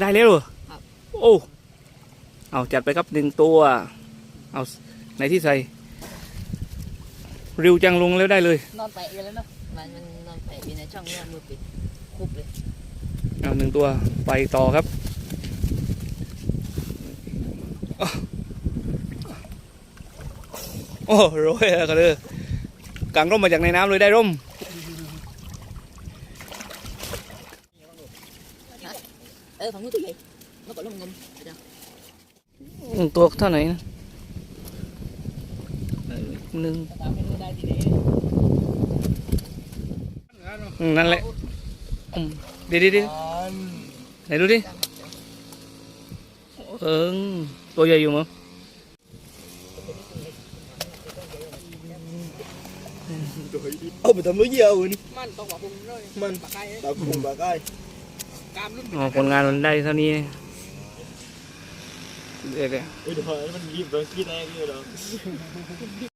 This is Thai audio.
ได้แล้วเหรอครับ โอ้เอาจัดไปครับหนึ่งตัว เอาในที่ใส่ริวจังลงแล้วได้เลยนอนแปะอยู่แล้วเนาะมันมันนอนแปะอยู่ในช่องเนี่ยมือปิดคุบเลยเอาหนึ่งตัวไปต่อครับอ้าวโอ้โรยแล้วก็เลยกางร่มมาจากในน้ำเลยได้ร่ม Ơ phản tôi vậy. Nó còn nó ngâm. Rồi. Tuột thế này. Ừ, nương. Năn ừ, lại. Ừ, đi đi đi. Này luôn đi. Ừ, tôi dây dùng không? Ông mà tầm lưới gì ơi Mình, tao cùng bà cay Tao cùng bà cay อ๋ออตัวใหญ่อยู่มั้งาผลยมันปากไก่ตาคุงานงานมันได้เท่านี้เดี๋ยวเดี๋ยวเดี๋ยวมันรีบโดนขี้แตกเลยเด้อ